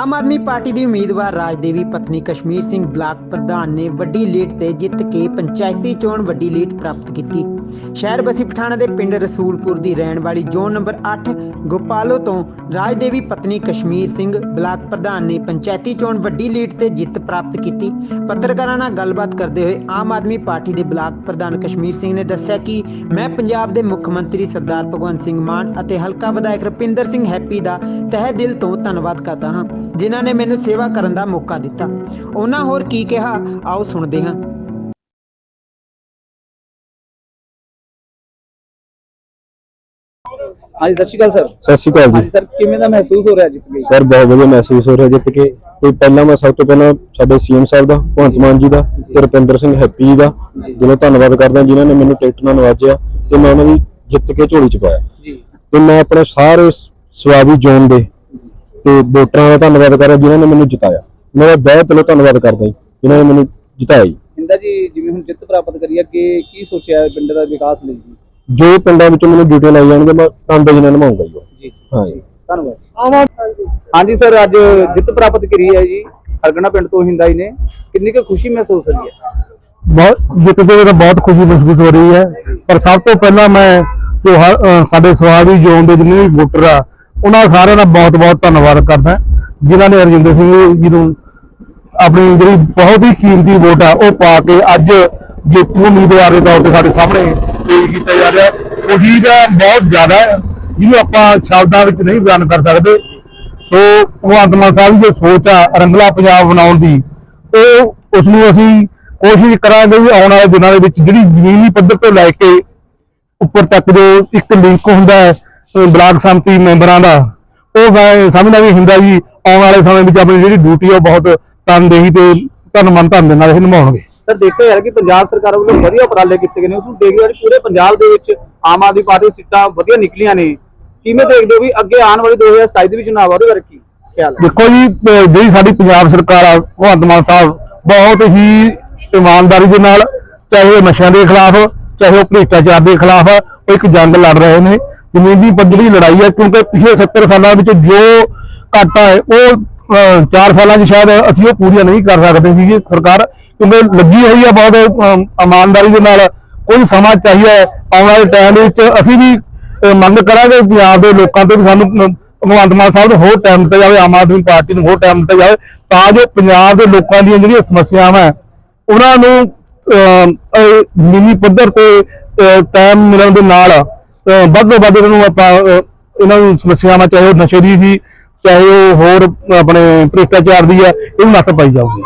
Aam Aadmi party ਦੀ ਉਮੀਦਵਾਰ ਰਾਜਦੇਵੀ ਪਤਨੀ Kashmir Singh block ਪ੍ਰਧਾਨ ਨੇ ਵੱਡੀ ਲੀਡ ਤੇ ਜਿੱਤ ਕੇ ਪੰਚਾਇਤੀ ਚੋਣ ਵੱਡੀ ਲੀਡ ਪ੍ਰਾਪਤ ਕੀਤੀ। ਸ਼ਹਿਰ ਬਸੀ ਪਠਾਣਾ ਦੇ ਪਿੰਡ ਰਸੂਲਪੁਰ ਦੀ ਰਹਿਣ ਵਾਲੀ ਜ਼ੋਨ ਨੰਬਰ 8 ਗੋਪਾਲੋ ਤੋਂ ਰਾਜਦੇਵੀ ਪਤਨੀ ਕਸ਼ਮੀਰ ਸਿੰਘ ਬਲਾਕ ਪ੍ਰਧਾਨ ਨੇ ਪੰਚਾਇਤੀ ਚੋਣ ਵੱਡੀ ਲੀਡ ਤੇ ਜਿੱਤ ਪ੍ਰਾਪਤ ਕੀਤੀ। ਪੱਤਰਕਾਰਾਂ ਨਾਲ ਗੱਲਬਾਤ ਕਰਦੇ ਹੋਏ ਆਮ ਆਦਮੀ ਪਾਰਟੀ ਦੇ ਬਲਾਕ ਪ੍ਰਧਾਨ ਕਸ਼ਮੀਰ ਸਿੰਘ ਨੇ ਦੱਸਿਆ ਕਿ ਮੈਂ ਪੰਜਾਬ ਦੇ ਮੁੱਖ ਮੰਤਰੀ ਸਰਦਾਰ ਭਗਵੰਤ ਸਿੰਘ ਮਾਨ ਅਤੇ ਹਲਕਾ ਵਿਧਾਇਕ ਰੁਪਿੰਦਰ ਸਿੰਘ ਹੈਪੀ ਦਾ ਤਹਿ ਦਿਲ ਤੋਂ ਧੰਨਵਾਦ ਕਰਦਾ ਹਾਂ, ਜਿਨ੍ਹਾਂ ਨੇ ਮੈਨੂੰ ਸੇਵਾ ਕਰਨ ਦਾ ਮੌਕਾ ਦਿੱਤਾ। ਉਹਨਾਂ ਹੋਰ ਕੀ ਕਿਹਾ? ਆਓ ਸੁਣਦੇ ਹਾਂ। ਹਾਂਜੀ ਸਤਿ ਸ਼੍ਰੀ ਅਕਾਲ ਸਰ। ਸਤਿ ਸ਼੍ਰੀ ਅਕਾਲ ਹਾਂਜੀ ਜੀ ਸਰ ਕਿਵੇਂ ਦਾ ਮਹਿਸੂਸ ਹੋ ਰਿਹਾ ਜਿੱਤ ਸਰ ਬਹੁਤ ਵਧੀਆ ਮਹਿਸੂਸ ਹੋ ਰਿਹਾ ਜਿੱਤ ਕੇ। ਤੇ ਪਹਿਲਾਂ ਮੈਂ ਸਭ ਤੋਂ ਪਹਿਲਾਂ ਸਾਡੇ ਸੀਐਮ ਸਾਹਿਬ ਦਾ ਭਗਵੰਤ ਮਾਨ ਜੀ ਦਾ ਤੇ ਰੁਪਿੰਦਰ ਸਿੰਘ ਹੈਪੀ ਜੀ ਦਾ ਦਿਲੋਂ ਧੰਨਵਾਦ ਕਰਦਾ ਜਿਨ੍ਹਾਂ ਨੇ ਮੈਨੂੰ ਟਿਕਟ ਨਾਲ ਨਵਾਜਿਆ ਤੇ ਮੈਂ ਉਹਨਾਂ ਦੀ ਜਿੱਤ ਕੇ ਝੋਲੀ ਚ ਪਾਇਆ। ਜੀ। ਤੇ ਮੈਂ ਆਪਣੇ ਸਾਰੇ ਸਵਾਬੀ ਜ਼ੋਨ ਦੇ ਤੇ ਵੋਟਰਾਂ ਦਾ ਧੰਨਵਾਦ ਕਰਦਾ ਜਿਨ੍ਹਾਂ ਨੇ ਮੈਨੂੰ ਜਿਤਾਇਆ। ਮੈਂ ਉਹਦਾ ਬਹੁਤ ਦਿਲੋਂ ਧੰਨਵਾਦ ਕਰਦਾ ਜੀ ਜਿਨ੍ਹਾਂ ਨੇ ਮੈਨੂੰ ਜਿਤਾਇਆ ਜੀ। ਇੰਦਾ ਜੀ ਜਿਵੇਂ ਹੁਣ ਜਿੱਤ ਪ੍ਰਾਪਤ ਕਰੀ ਹੈ ਕਿ ਕੀ ਸੋਚਿਆ ਪਿੰਡ ਦਾ ਵਿਕਾਸ ਲਈ? ਜੀ ਜੋ ਪਿੰਡਾਂ ਵਿੱਚੋਂ ਮੈਨੂੰ ਡਿਊਟੀ ਲਾਈ ਜਾਣਗੇ ਮੈਂ ਤੰਦੇ ਜਿਨ੍ਹਾਂ ਨਿਭਾਉਂਗਾ ਜੀ। ਜੀ ਹਾਂ ਜੀ। ਧੰਨਵਾਦ। ਹਾਂਜੀ ਸਰ ਅੱਜ ਜਿੱਤ ਪ੍ਰਾਪਤ ਕਰੀ ਹੈ ਜੀ। ਹਰਗਣਾ ਪਿੰਡ ਤੋਂ ਹਿੰਦਾਈ ਨੇ। ਕਿੰਨੀ ਕੁ ਖੁਸ਼ੀ ਮਹਿਸੂਸ ਹੋ ਰਹੀ ਹੈ? ਬਹੁਤ ਜਿੱਤ ਦੇ ਵਿੱਚ ਬਹੁਤ ਖੁਸ਼ੀ ਮਹਿਸੂਸ ਹੋ ਰਹੀ ਹੈ। ਪਰ ਸਭ ਤੋਂ ਪਹਿਲਾਂ ਮੈਂ ਜੋ ਸਾਡੇ ਸਵਾਦੀ ਜ਼ੋਨ ਦੇ ਜਿੰਨੇ ਵੀ ਵੋਟਰ ਆ ਉਹਨਾਂ ਸਾਰਿਆਂ ਦਾ ਬਹੁਤ ਬਹੁਤ ਧੰਨਵਾਦ ਕਰਦਾ। ਜਿਨ੍ਹਾਂ ਨੇ ਹਰਜਿੰਦਰ ਸਿੰਘ ਜੀ ਨੂੰ ਆਪਣੀ ਜਿਹੜੀ ਬਹੁਤ ਹੀ ਕੀਮਤੀ ਵੋਟ ਆ ਉਹ ਪਾ ਕੇ ਅੱਜ ਜੇਤੂ ਉਮੀਦਵਾਰ ਦੇ ਤੌਰ ਤੇ ਸਾਡੇ ਸਾਹਮਣੇ ਪੇਸ਼ ਕੀਤਾ ਜਾ ਰਿਹਾ। ਖੁਸ਼ੀ ਦਾ ਬਹੁਤ ਜ਼ਿਆਦਾ ਹੈ, ਜਿਹਨੂੰ ਆਪਾਂ ਸ਼ਬਦਾਂ ਵਿੱਚ ਨਹੀਂ ਬਿਆਨ ਕਰ ਸਕਦੇ। ਸੋ, ਭਗਵੰਤ ਮਾਨ ਸਾਹਿਬ ਦੀ ਜੋ ਸੋਚ ਆ, ਰੰਗਲਾ ਪੰਜਾਬ ਬਣਾਉਣ ਦੀ, ਉਹ ਉਸ ਨੂੰ ਅਸੀਂ ਕੋਸ਼ਿਸ਼ ਕਰਾਂਗੇ ਵੀ ਆਉਣ ਵਾਲੇ ਦਿਨਾਂ ਦੇ ਵਿੱਚ ਜਿਹੜੀ ਜ਼ਮੀਨੀ ਪੱਧਰ ਤੋਂ ਲੈ ਕੇ ਉੱਪਰ ਤੱਕ ਜੋ ਇੱਕ ਲਿੰਕ ਹੁੰਦਾ ਹੈ ਬਲਾਕ ਸੰਮਤੀ ਮੈਂਬਰਾਂ ਦਾ, ਉਹ ਮੈਂ ਸਮਝਦਾ ਵੀ ਹੁੰਦਾ ਜੀ, ਆਉਣ ਵਾਲੇ ਸਮੇਂ ਵਿੱਚ ਆਪਣੀ ਜਿਹੜੀ ਡਿਊਟੀ ਆ, ਉਹ ਬਹੁਤ ਤਨਦੇਹੀ ਤੇ ਧੰਨ ਮਨ ਧੰਨ ਦੇ ਨਾਲ ਇਹ ਨਿਭਾਉਣਗੇ। ਸਰ, ਦੇਖਿਆ ਯਾਰ ਕਿ ਪੰਜਾਬ ਸਰਕਾਰ ਵੱਲੋਂ ਵਧੀਆ ਉਪਰਾਲੇ ਕੀਤੇ ਗਏ ਨੇ। ਉਸ ਨੂੰ ਦੇਖਦੇ ਹੋਏ ਪੂਰੇ ਪੰਜਾਬ ਦੇ ਵਿੱਚ ਆਮ ਆਦਮੀ ਪਾਰਟੀ ਸੀਟਾਂ ਵਧੀਆ ਨਿਕਲੀਆਂ ਨੇ। ਕਿਵੇਂ ਦੇਖਦੇ ਹੋ ਵੀ ਅੱਗੇ ਆਉਣ ਵਾਲੇ 2027 ਦੇ ਵਿੱਚ ਚੁਣਾਵ ਆ ਉਹਦੇ ਬਾਰੇ ਕੀ ਖਿਆਲ ਹੈ? ਦੇਖੋ ਜੀ ਜਿਹੜੀ ਸਾਡੀ ਪੰਜਾਬ ਸਰਕਾਰ ਆ, ਭਗਵੰਤ ਮਾਨ ਸਾਹਿਬ ਬਹੁਤ ਹੀ ਇਮਾਨਦਾਰੀ ਦੇ ਨਾਲ ਚਾਹੇ ਉਹ ਨਸ਼ਿਆਂ ਦੇ ਖਿਲਾਫ, ਚਾਹੇ ਉਹ ਭ੍ਰਿਸ਼ਟਾਚਾਰ ਦੇ ਖਿਲਾਫ ਉਹ ਇੱਕ ਜੰਗ ਲੜ ਰਹੇ ਨੇ। ਜ਼ਮੀਨੀ ਪੱਧਰੀ ਲੜਾਈ ਹੈ ਕਿਉਂਕਿ ਪਿਛਲੇ 70 ਸਾਲਾਂ ਵਿੱਚ ਜੋ ਘਾਟਾ ਹੈ, ਉਹ 4 ਸਾਲਾਂ 'ਚ ਸ਼ਾਇਦ ਅਸੀਂ ਉਹ ਪੂਰੀਆਂ ਨਹੀਂ ਕਰ ਸਕਦੇ ਸੀਗੇ। ਸਰਕਾਰ ਕਿਉਂਕਿ ਲੱਗੀ ਹੋਈ ਆ ਬਹੁਤ ਇਮਾਨਦਾਰੀ ਦੇ ਨਾਲ। ਕੋਈ ਸਮਾਂ ਚਾਹੀਦਾ ਆਉਣ ਵਾਲੇ ਟਾਈਮ ਵਿੱਚ ਅਸੀਂ ਵੀ ਮੰਗ ਕਰਾਂਗੇ ਪੰਜਾਬ ਦੇ ਲੋਕਾਂ ਤੋਂ ਵੀ ਸਾਨੂੰ ਭਗਵੰਤ ਮਾਨ ਸਾਹਿਬ ਨੂੰ ਹੋਰ ਟਾਈਮ ਦਿੱਤਾ ਜਾਵੇ, ਆਮ ਆਦਮੀ ਪਾਰਟੀ ਨੂੰ ਹੋਰ ਟਾਈਮ ਦਿੱਤਾ ਜਾਵੇ ਤਾਂ ਜੋ ਪੰਜਾਬ ਦੇ ਲੋਕਾਂ ਦੀਆਂ ਜਿਹੜੀਆਂ ਸਮੱਸਿਆਵਾਂ ਉਹਨਾਂ ਨੂੰ ਮਿਨੀ ਪੱਧਰ ਤੇ ਟਾਈਮ ਮਿਲਣ ਦੇ ਨਾਲ ਵੱਧ ਤੋਂ ਵੱਧ ਇਹਨਾਂ ਨੂੰ ਆਪਾਂ ਇਹਨਾਂ ਨੂੰ ਸਮੱਸਿਆਵਾਂ, ਚਾਹੇ ਉਹ ਨਸ਼ੇ ਦੀ ਸੀ ਚਾਹੇ ਉਹ ਹੋਰ ਆਪਣੇ ਭ੍ਰਿਸ਼ਟਾਚਾਰ ਦੀ ਹੈ ਇਹ ਨੱਥ ਪਾਈ ਜਾਊਗੀ।